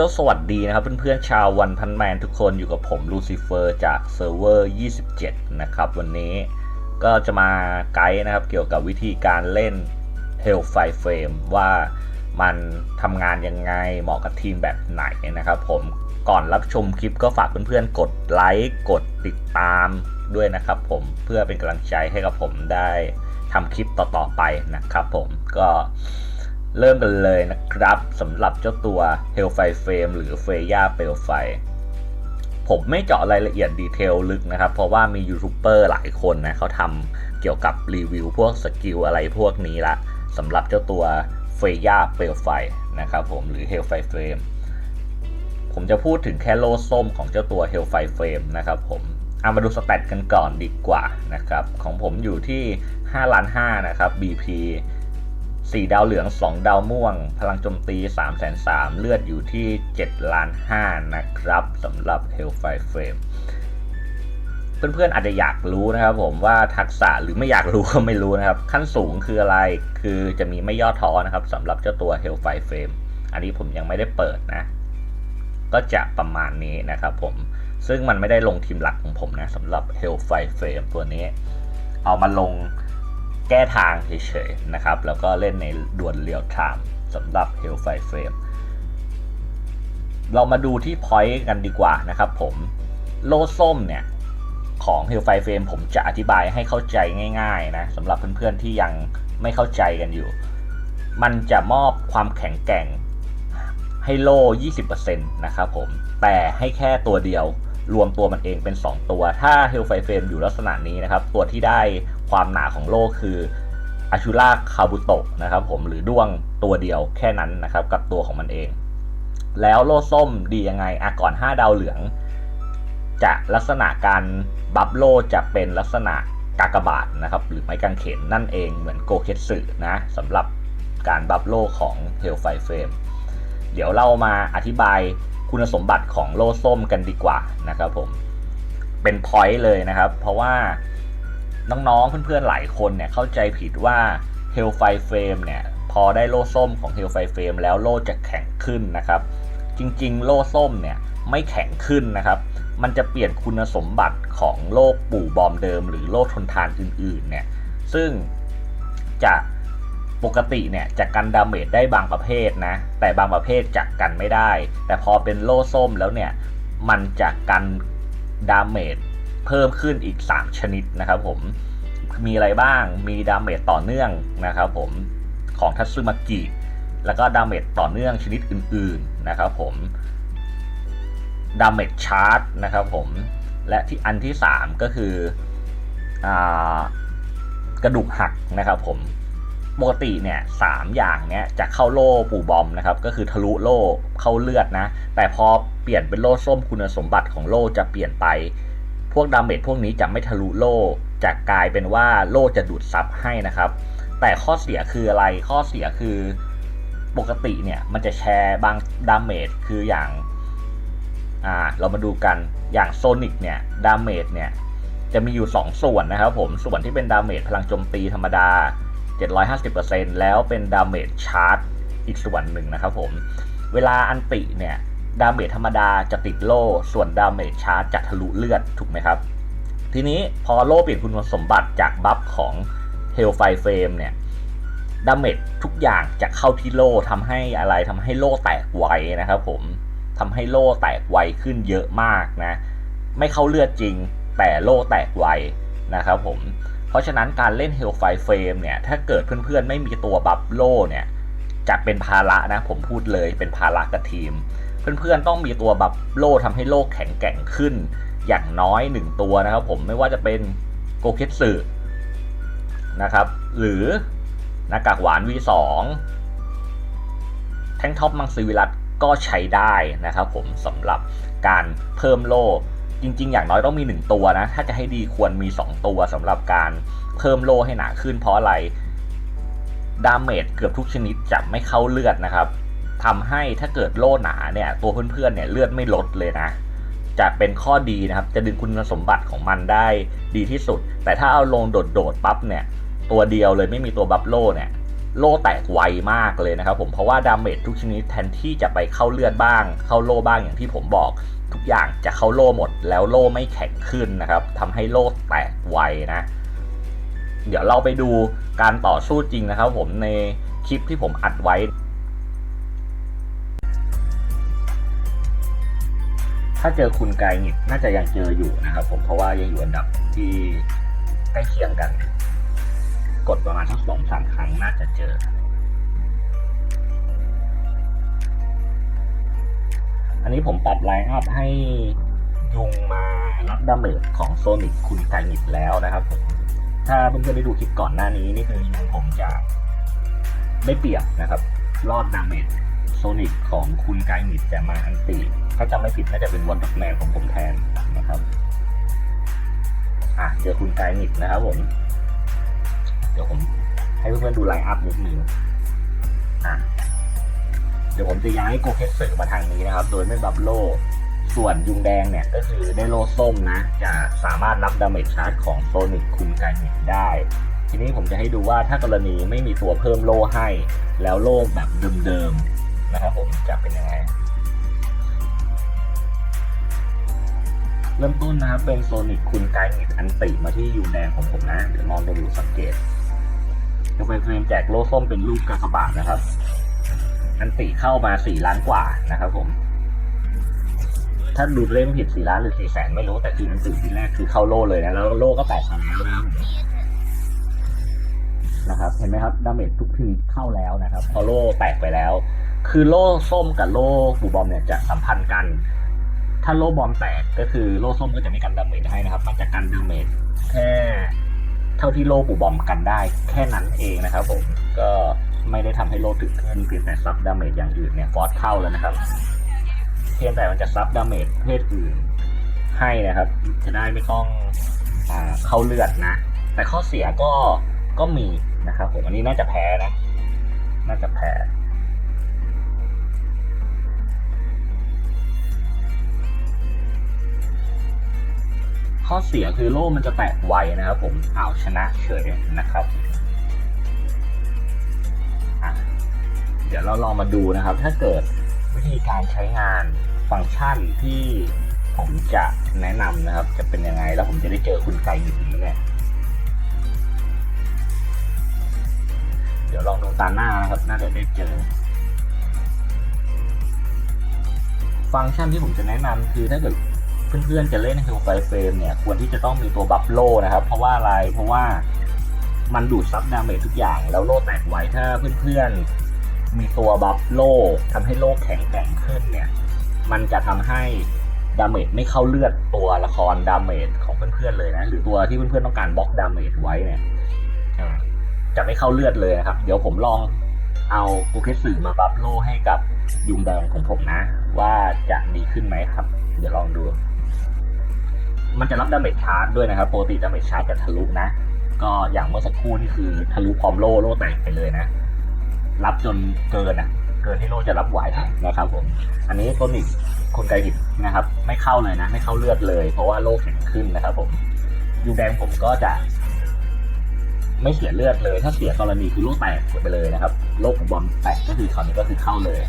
ก็สวัสดีนะครับเพื่อนๆชาววันพันแมนทุกคนอยู่กับผมลูซิเฟอร์จากเซิร์ฟเวอร์ 27 นะครับ วันนี้ก็จะมาไกด์นะครับเกี่ยวกับวิธีการเล่น Hellfire Frame ว่ามันทำงานยังไงเหมาะกับทีมแบบไหนนะครับผมก่อนรับชมคลิปก็ฝากเพื่อนๆ กดไลค์กดติดตามด้วยนะครับผมเพื่อเป็นกำลังใจให้กับผมได้ทำคลิปต่อๆไปนะครับผมก็ เริ่มกันเลยนะครับสำหรับเจ้าตัว Hellfire Frame หรือ f r e y a เปลไฟผมไม่เจาะรายละเอียดดีเทลลึกนะครับ เพราะว่ามียูทูบเบอร์หลายคนนะเขาทำเกี่ยวกับรีวิวพวกสกิลอะไรพวกนี้ละสำหรับเจ้าตัว f r e y a เปลไฟนะครับผมหรือ Hellfire Frame ผมจะพูดถึงแค่โล่ส้มของเจ้าตัว Hellfire Frame นะครับผมเอามาดูสแตทกันก่อนดีกว่านะครับ ของผมอยู่ที่5ล้าน5นะครับ BP 4 ดาวเหลือง 2 ดาวม่วง พลังโจมตี3 3 0 0 0 เลือดอยู่ที่7ล้าน5นะครับสำหรับ Hellfire Frame เพื่อนๆอาจจะอยากรู้นะครับผมว่าทักษะหรือไม่อยากรู้ก็ไม่รู้นะครับ ขั้นสูงคืออะไรคือจะมีไม่ย่อท้อนะครับสำหรับเจ้าตัว Hellfire Frame อันนี้ผมยังไม่ได้เปิดนะ ก็จะประมาณนี้นะครับผมซึ่งมันไม่ได้ลงทีมหลักของผมนะสำหรับ Hellfire Frame ตัวนี้ เอามาลง แก้ทางเฉยๆนะครับ แล้วก็เล่นในดวลเรียลไทม์สำหรับ Hellfire Frame เรามาดูที่ point กันดีกว่านะครับผมโล่ส้มเนี่ย ของ Hellfire Frame ผมจะอธิบายให้เข้าใจง่ายๆนะสำหรับเพื่อนๆที่ยังไม่เข้าใจกันอยู่ มันจะมอบความแข็งแกร่งให้โล่ 20%นะครับผม แต่ให้แค่ตัวเดียว รวมตัวมันเองเป็น 2 ตัว ถ้า Hellfire Frame อยู่ลักษณะนี้นะครับ ตัวที่ได้ ความหนาของโล่คืออาชูราคาบุโตะนะครับผมหรือด้วงตัวเดียวแค่นั้นนะครับกับตัวของมันเอง แล้วโล่ส้มดียังไงอะก่อน 5 ดาวเหลือง จะลักษณะการบัฟโลจะเป็นลักษณะกากบาทนะครับหรือไม้กางเขนนั่นเองเหมือนโกเคสึนะสำหรับการบัฟโลของ Hellfire Frame เดี๋ยวเรามาอธิบายคุณสมบัติของโล่ส้มกันดีกว่านะครับผมเป็นพอยต์เลยนะครับ เพราะว่า น้องๆ เพื่อนๆ หลายคนเนี่ยเข้าใจผิดว่า Hellfire Frame เนี่ยพอได้โล่ส้มของ Hellfire Frame แล้วโล่จะแข็งขึ้นนะครับ จริงๆ โล่ส้มเนี่ยไม่แข็งขึ้นนะครับ มันจะเปลี่ยนคุณสมบัติของโล่ปู่บอมเดิม หรือโล่ทนทานอื่นๆ เนี่ย ซึ่งจะปกติเนี่ยจะกันดาเมจได้บางประเภทนะ แต่บางประเภทจะกันไม่ได้ แต่พอเป็นโล่ส้มแล้วเนี่ย มันจะกันดาเมจ เพิ่มขึ้นอีก 3 ชนิดนะครับผมมีอะไรบ้างมีดาเมจต่อเนื่องนะครับผมของทัตสึมากิแล้วก็ดาเมจต่อเนื่องชนิดอื่นๆนะครับผมดาเมจชาร์จนะครับผมและที่อันที่ 3 ก็คืออกระดูกหักนะครับผมปกติเนี่ยสามอย่างเนี้ยจะเข้าโล่ปู่บอมนะครับก็คือทะลุโล่เข้าเลือดนะ แต่พอเปลี่ยนเป็นโล่ส้มคุณสมบัติของโล่จะเปลี่ยนไป พวกดาเมจพวกนี้จะไม่ทะลุโล่จะกลายเป็นว่าโล่จะดูดซับให้นะครับ แต่ข้อเสียคืออะไรข้อเสียคือปกติเนี่ยมันจะแชร์บางดาเมจคืออย่างอ่าเรามาดูกันอย่างโซนิกเนี่ยดาเมจเนี่ยจะมีอยู่ 2 ส่วนนะครับผมส่วนที่เป็นดาเมจพลังโจมตีธรรมดา 750%แล้วเป็นดาเมจชาร์จอีกส่วนหนึ่งนะครับผมเวลาอันติเนี่ย ดาเมจธรรมดาจะติดโล่ ส่วนดาเมจชาร์จจะทะลุเลือดถูกไหมครับ ทีนี้พอโล่เปลี่ยนคุณสมบัติจากบัฟของ Hellfire Frame เนี่ยดาเมจทุกอย่างจะเข้าที่โล่ทำให้อะไรทำให้โล่แตกไวนะครับผมทำให้โล่แตกไวขึ้นเยอะมากนะ ไม่เข้าเลือดจริง แต่โล่แตกไวนะครับผมเพราะฉะนั้นการเล่น Hellfire Frame เนี่ยถ้าเกิดเพื่อนๆ ไม่มีตัวบัฟโล่เนี่ยจะเป็นภาระนะผมพูดเลยเป็นภาระกับทีม เพื่อนๆต้องมีตัวบัฟโล่ทำให้โลกแข็งแกร่งขึ้น อย่างน้อย 1 ตัวนะครับผมไม่ว่าจะเป็นโกเคสึนะครับ หรือหน้ากากหวาน V2 แท่งท็อปมังสวิรัตก็ใช้ได้นะครับผมสำหรับการเพิ่มโล่จริง ๆ อย่างน้อยต้องมี 1 ตัวนะ ถ้าจะให้ดีควรมี 2 ตัวสำหรับการเพิ่มโล่ให้หนาขึ้นเพราะอะไรดาเมจเกือบทุกชนิดจะไม่เข้าเลือดนะครับ ทำให้ถ้าเกิดโล่หนาเนี่ย ตัวเพื่อนๆเนี่ยเลือดไม่ลดเลยนะจะเป็นข้อดีนะครับ จะดึงคุณสมบัติของมันได้ดีที่สุด แต่ถ้าเอาลงโดดๆปั๊บเนี่ย ตัวเดียวเลยไม่มีตัวบัฟโล่เนี่ย โล่แตกไวมากเลยนะครับ ผมเพราะว่าดาเมจทุกชนิดแทนที่จะไปเข้าเลือดบ้าง เข้าโล่บ้างอย่างที่ผมบอก ทุกอย่างจะเข้าโล่หมด แล้วโล่ไม่แข็งขึ้นนะครับทำให้โล่แตกไวนะ เดี๋ยวเราไปดูการต่อสู้จริงนะครับ ผมในคลิปที่ผมอัดไว้ ถ้าเจอคุณไกนิดน่าจะยังเจออยู่นะครับผมเพราะว่ายังอยู่อันดับที่ใกล้เคียงกัน กดประมาณสักสองสามครั้งน่าจะเจออันนี้ผมปรับไลน์อัพให้ยุงมารับดาเมจของโซนิกคุณไกนิดแล้วนะครับผมถ้าเพื่อนๆได้ดูคลิปก่อนหน้านี้นี่คือยุงผมจะได้เปรียบนะครับ รอดดาเมจโซนิกของคุณไกนิดแต่มาอันตี ถ้าจำไม่ผิดน่าจะเป็นวอตแมนของผมแทนนะครับ อะเจอคุณไกนิดนะครับผม เดี๋ยวผมให้เพื่อนๆดูไลน์อัพนิดนึงอะเดี๋ยวผมจะย้ายโกเคสเซอร์มาทางนี้นะครับ โดยไม่บับโล ส่วนยุงแดงเนี่ยก็คือได้โลส้มนะ จะสามารถรับดาเมจชาร์จของโซนิกคุณไกนิดได้ ทีนี้ผมจะให้ดูว่าถ้ากรณีไม่มีตัวเพิ่มโล่ให้ แล้วโล่แบบเดิมๆนะครับผมจะเป็นยังไง เริ่มต้นนะครับเป็นโซนิกคุณไกนิดอันติมาที่ยูแดงของผมนะเดี๋ยวมองดูสังเกตจะเป็นเฟรมแจกโล่ส้มเป็นรูปกากบาทนะครับ อันติเข้ามาสี่ล้านกว่านะครับผม ถ้าดูเล่มผิดสี่ล้านหรือสี่แสนไม่รู้แต่คืออันติทีแรกคือเข้าโล่เลยนะแล้วโล่ก็แตกมาแล้วนะครับนะครับเห็นไหมครับดาเมจทุกทีเข้าแล้วนะครับ พอโล่แตกไปแล้ว คือโล่ส้มกับโล่บูบอมเนี่ยจะสัมพันธ์กัน ถ้าโล่บอมแตกก็คือโล่ส้มก็จะไม่กันดาเมจให้นะครับ มันจะกันดาเมจแค่เท่าที่โล่ปูบอมกันได้ แค่นั้นเองนะครับ ผมก็ไม่ได้ทำให้โล่ถึงขึ้นเพียงแต่ซับดาเมจอย่างอื่นเนี่ยฟอสเข้าแล้วนะครับเพียงแต่มันจะซับดาเมจเพศอื่นให้นะครับ จะได้ไม่ต้องอเข้าเลือดนะ แต่ข้อเสียก็ก็มีนะครับผมอันนี้น่าจะแพ้นะ น่าจะแพ้ ข้อเสียคือโล่มันจะแตกไวนะครับผมเอาชนะเฉยนะครับเดี๋ยวเราลองมาดูนะครับ ถ้าเกิดวิธีการใช้งานฟังก์ชันที่ผมจะแนะนำนะครับ จะเป็นยังไงแล้วผมจะได้เจอคุณไก่หนึ่งเนี่ยเดี๋ยวลองดูตาหน้านะครับ น่าจะได้เจอ ฟังก์ชันที่ผมจะแนะนำคือถ้าเกิด เพื่อนๆจะเล่น Hell Fire Frame เนี่ยควรที่จะต้องมีตัวบัฟโลนะครับ เพราะว่าอะไรเพราะว่ามันดูดซับดาเมจทุกอย่าง แล้วโลแตกไวถ้าเพื่อนๆมีตัวบัฟโลทำให้โลแข็งแกร่งขึ้นเนี่ย มันจะทำให้ดาเมจไม่เข้าเลือดตัวละครดาเมจของเพื่อนๆเลยนะหรือตัวที่เพื่อนๆต้องการบล็อกดาเมจไว้เนี่ยจะไม่เข้าเลือดเลยนะครับ เดี๋ยวผมลองเอาโปเกสึมาบัฟโลให้กับยุงแดงของผมนะ ว่าจะดีขึ้นไหมครับ เดี๋ยวลองดู มันจะรับดาเมจชาร์จด้วยนะครับปกติดาเมจชาร์จจะทะลุนะ ก็อย่างเมื่อสักครู่นี่คือทะลุพร้อมโล่โล่แตกไปเลยนะ รับจนเกินอะ เกินที่โล่จะรับไหวนะครับผม อันนี้โซนิกคนไกลหิดนะครับ ไม่เข้าเลยนะ ไม่เข้าเลือดเลย เพราะว่าโล่แข็งขึ้นนะครับ ผมยูแดงผมก็จะ ไม่เสียเลือดเลย ถ้าเสียกรณีคือโล่แตกไปเลยนะครับโล่ของบอมแตกก็คือคราวนี้ก็คือเข้าเลย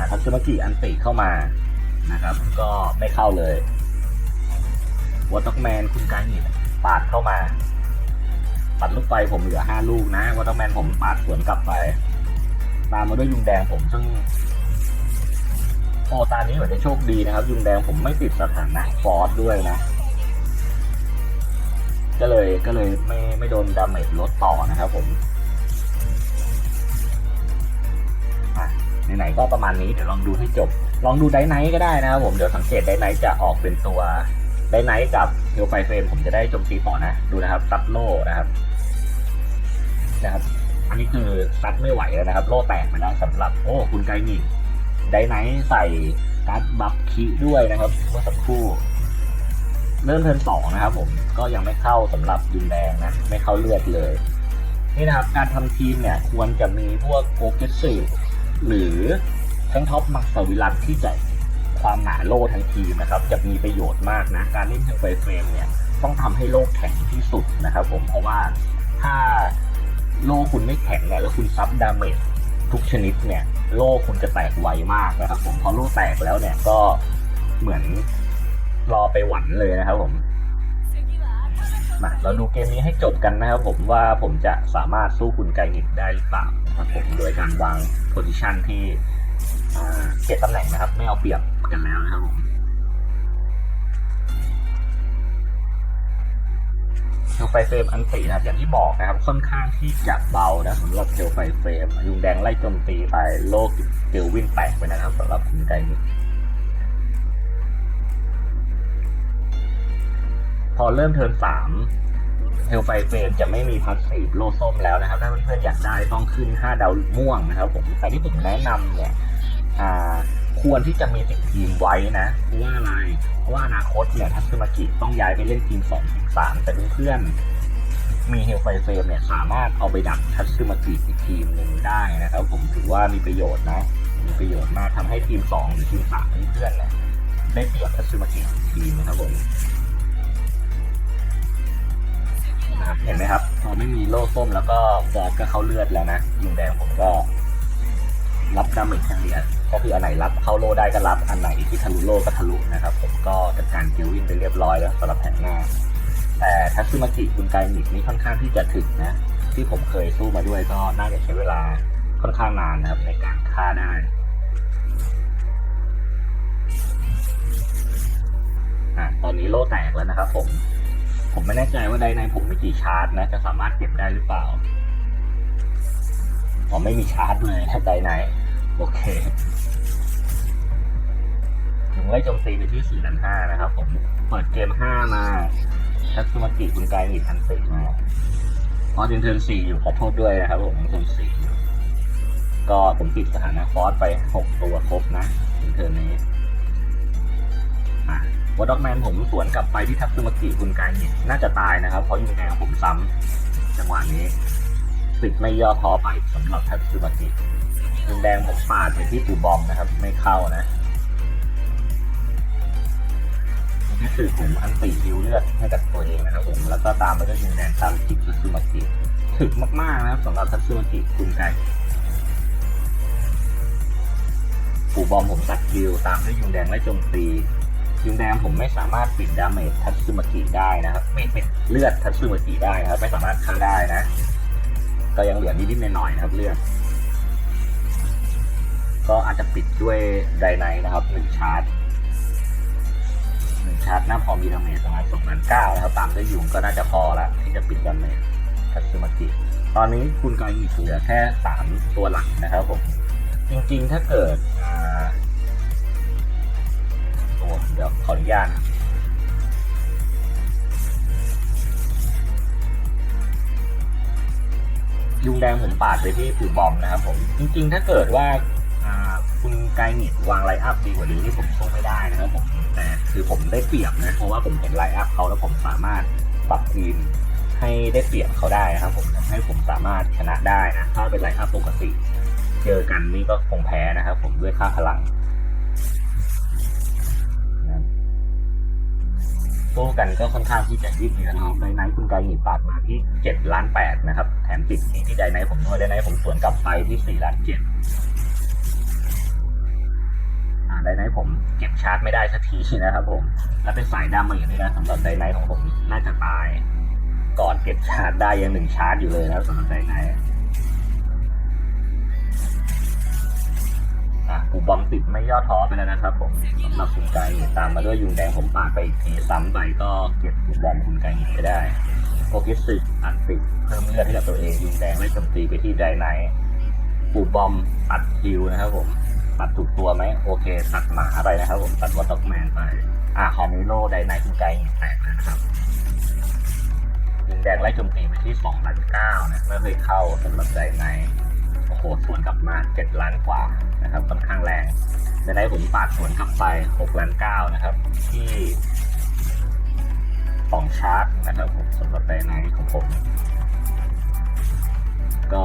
นะครับซูมากิอันติเข้ามานะครับ ก็ไม่เข้าเลย วอตแมนคุณการหินปาดเข้ามา ปัดลูกไฟผมเหลือห้าลูกนะวอตแมนผมปาดสวนกลับไป ตามมาด้วยยุงแดงผมซึ่งโอตานี้เหมือนจะโชคดีนะครับ ยุงแดงผมไม่ติดสถานะฟอสด้วยนะ ก็เลยก็เลยไม่ไม่โดนดาเมจลดต่อนะครับผมไหนๆก็ประมาณนี้เดี๋ยวลองดูให้จบ ลองดูไดไนท์ก็ได้นะครับผมเดี๋ยวสังเกตไดไนท์จะออกเป็นตัว ไดไนท์กับเฮลไฟเฟรมผมจะได้โจมตีต่อนะ ดูนะครับซัดโล่นะครับนะครับ อันนี้คือซัดไม่ไหวแล้วนะครับ โล่แตกไปแล้วสำหรับโอ้คุณไกนี่ไดไนท์ใส่การ์ดบัฟคีด้วยนะครับเมื่อสักครู่เริ่มเทิร์นสองนะครับ ผมก็ยังไม่เข้าสำหรับยุงแดงนะ ไม่เข้าเลือดเลยนี่นะครับ การทำทีมเนี่ยควรจะมีพวกโกเกสึหรือทั้งท็อปมักสวิรัตที่จะ ความหนาโล่ทั้งทีมนะครับ จะมีประโยชน์มากนะ การเล่นเทอร์ไฟเฟรมเนี่ยต้องทำให้โล่แข็งที่สุดนะครับ ผมเพราะว่าถ้าโล่คุณไม่แข็งเนี่ยแล้วคุณซับดาเมจทุกชนิดเนี่ย โล่คุณจะแตกไวมากนะครับ ผมพอโล่แตกแล้วเนี่ยก็เหมือนรอไปหวันเลยนะครับผมมาเราดูเกมนี้ให้จบกันนะครับผมว่าผมจะสามารถสู้คุณไกนิกได้หรือเปล่านะครับผมโดยการวางโพซิชันที่เก็บตำแหน่งนะครับ ไม่เอาเปรียบ กันแล้วนะครับผมเทลไฟเฟรมอันตินะครับอย่างที่บอกนะครับ ค่อนข้างที่จะเบานะสำหรับเทลไฟเฟรมยุงแดงไล่โจมตีไปโลกเกลวินแตกไปนะครับสำหรับคุณไกนิกพอเริ่มเทิร์นสามเฮลไฟเฟรมจะไม่มีพาสซีฟโลส้มแล้วนะครับ ถ้าเพื่อนๆอยากได้ต้องขึ้น 5 ดาวม่วงนะครับผมแต่ที่ผมแนะนำเนี่ย อ่า ควรที่จะมีติดทีมไว้นะเพราะว่าอะไรเพราะว่าอนาคตเนี่ยทัศมากิต้องย้ายไปเล่นทีม2ทีม3แต่เพื่อนมีเฮลไฟเฟรมเนี่ยสามารถเอาไปดักทัศมากิอีกทีมหนึ่งได้นะครับ ผมถือว่ามีประโยชน์นะมีประโยชน์มากทำให้ทีม2หรือทีม3เพื่อนเนี่ยได้เปรียบทัศมากิอีกทีมนะครับผมนะครับเห็นไหมครับพอไม่มีโล่ส้มแล้วก็ฟอสก็เข้าเลือดแล้วนะยิงแดงผมก็รับดาเมจเฉลี่ย ก็คืออันไหนรับเข้าโลได้ก็รับอันไหนที่ทะลุโลก็ทะลุนะครับ ผมก็จัดการเกลวินไปเรียบร้อยแล้วสำหรับแผงหน้า แต่ทัซึมากิคุณไกนิกนี่ค่อนข้างที่จะถึงนะ ที่ผมเคยสู้มาด้วยก็น่าจะใช้เวลาค่อนข้างนานนะครับในการฆ่าได้อะตอนนี้โล่แตกแล้วนะครับ ผม ผมไม่แน่ใจว่าไดในผมมีกี่ชาร์จนะจะสามารถเก็บได้หรือเปล่าผมไม่มีชาร์จเลยนะไดใน โอเคถึงไล่โจมตีไปที่4 5 0 0นะครับ ผมเปิดเกม5มาทัตสุมากิคุณไกมีทันติมาพอถึงเทิร์น4อยู่ขอโทษด้วยนะครับผมเทิร์น4อยู่ก็ผมติดสถานะฟอสไป6ตัวครบนะถึงเทิร์นนี้อะวอด็อกแมนผมสวนกลับไปที่ทัตสึมากิคุณกายเนี่ยน่าจะตายนะครับ เพราะยิงแดงผมซ้ำจังหวะนี้ติดไม่ย่อท้อไปสำหรับทัตสึมากิ ยิงแดงผมปาดไปที่ปู่บอมนะครับ ไม่เข้านะนี่คือผมอันตีฮิวเลือดให้กับตัวเองนะครับผมแล้วก็ตามไปด้วยยิงแดงตามจิกทัตสึมากิถึกมากๆนะครับสำหรับทัตสึมากิคุณกายปูบอมผมตัดฮิวตามด้วยยุงแดงไล่โจมตียุงแดงผมไม่สามารถปิดดาเมจทัตสึมากิได้นะครับ ไม่เป็นเลือดทัตสึมากิได้นะครับ ไม่สามารถฆ่าได้นะ ก็ยังเหลือนิดๆหน่อยๆนะครับเลือด ก็อาจจะปิดด้วยไดไนนะครับหนึ่งชาร์จหนึ่งชาร์จน่าพอมีดาเมจประมาณสองล้านเก้านะครับตามด้วยยุงก็น่าจะพอละที่จะปิดดาเมจทัตสึมากิตอนนี้คุณกายมีเหลือแค่สามตัวหลักนะครับผม จริงๆถ้าเกิดโอ้เดี๋ยวขออนุญาตยุงแดงผมปาดไปที่ปู่บอมนะครับผม จริงๆ ถ้าเกิดว่า คุณไกนิดวางไลน์อัพดีกว่านี้นี่ผมสู้ไม่ได้นะครับผมแต่คือผมได้เปรียบนะเพราะว่าผมเห็นไลน์อัพเขาแล้วผมสามารถปรับทีมให้ได้เปรียบเขาได้นะครับ ผมทำให้ผมสามารถชนะได้นะถ้าเป็นไลน์อัพปกติ เจอกันนี่ก็คงแพ้นะครับ ผมด้วยค่าพลังสู้กันก็ค่อนข้างที่จะยืดเยื้อนะครับไดไนท์คุณไกหนีปาดมาที่เจ็ดล้านแปดนะครับ แถมติดที่ที่ไดไนท์ผมด้วยไดไนท์ผมสวนกลับไปที่สี่ล้านเจ็ด ไดไนท์ผมเก็บชาร์จไม่ได้สักทีนะครับผม แล้วเป็นสายดาเมจด้วยนะสำหรับไดไนท์ของผมน่าจะตาย ก่อนเก็บชาร์จได้ยังหนึ่งชาร์จอยู่เลยนะสำหรับไดไนท์อะปูบอมติดไม่ย่อท้อไปแล้วนะครับผมสำหรับคุณไก่ตามมาด้วยยุงแดงผมปาดไปอีกทีซ้ำไปก็เก็บปูบอมคุณไก่ไปได้โปรกิสติอันติดเพิ่มเลือดให้กับตัวเองยุงแดงไม่โจมตีไปที่ไดไนท์ปูบอมตัดคิวนะครับผม ตัดถูกตัวไหมโอเค ตัดหมาไปนะครับ ผมตัดวอตต็อกแมนไป อะคอมิโลไดไนท์คุณไก่แตกนะครับยุงแดงไล่โจมตีไปที่สองล้านเก้านะไม่เคยเข้าสำหรับไดไนท์โอ้โหสวนกลับมาเจ็ดล้านกว่านะครับค่อนข้างแรงในได้ผมปาดสวนกลับไปหกล้านเก้านะครับ ที่สองชาร์จนะครับผมสำหรับไดไนท์ของผม ก็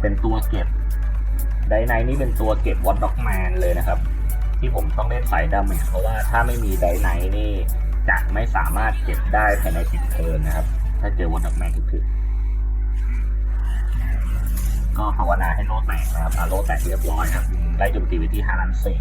เป็นตัวเก็บ ไดไนนี่เป็นตัวเก็บวอตด็อกแมนเลยนะครับ ที่ผมต้องเล่นสายดาเมจเพราะว่าถ้าไม่มีไดไนนี่จะไม่สามารถเก็บได้ภายในสิบเทิร์นนะครับ ถ้าเจอวอตด็อกแมนถึกๆก็ภาวนาให้โลแตกนะครับอาโลแตกเรียบร้อยครับไล่โจมตีไปที่ห้าล้านสี่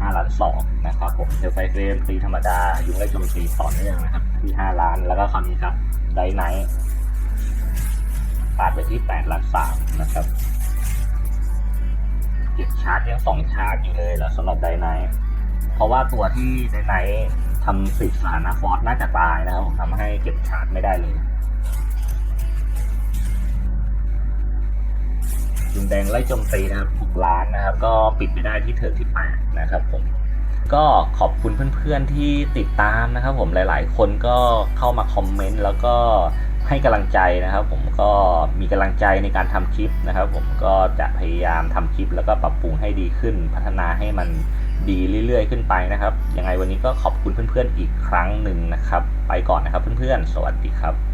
ห้าล้านสองนะครับผมเทลไฟเฟรมตีธรรมดายุงไล่โจมตีต่อเนื่องนะครับที่ห้าล้านแล้วก็คราวนี้ครับไดไนท์าดไปที่แปดล้านสามนะครับเก็บชาร์จยังสองชาร์จอยู่เลยเหรอสำหรับไดไนเพราะว่าตัวที่ไดไนทำสิบสถานะฟอร์สน่าจะตายนะครับผมทำให้เก็บชาร์จไม่ได้เลยยุงแดงไล่โจมตีนะครับ6ล้านนะครับ ก็ปิดไปได้ที่เทิร์ที่8นะครับผมก็ขอบคุณเพื่อนๆที่ติดตามนะครับผมหลายๆ คนก็เข้ามาคอมเมนต์แล้วก็ ให้กำลังใจนะครับ ผมก็มีกำลังใจในการทำคลิปนะครับ ผมก็จะพยายามทำคลิป แล้วก็ปรับปรุงให้ดีขึ้น พัฒนาให้มันดีเรื่อยๆ ขึ้นไปนะครับยังไงวันนี้ก็ขอบคุณเพื่อนๆอีกครั้งหนึ่งนะครับ ไปก่อนนะครับเพื่อนๆ สวัสดีครับ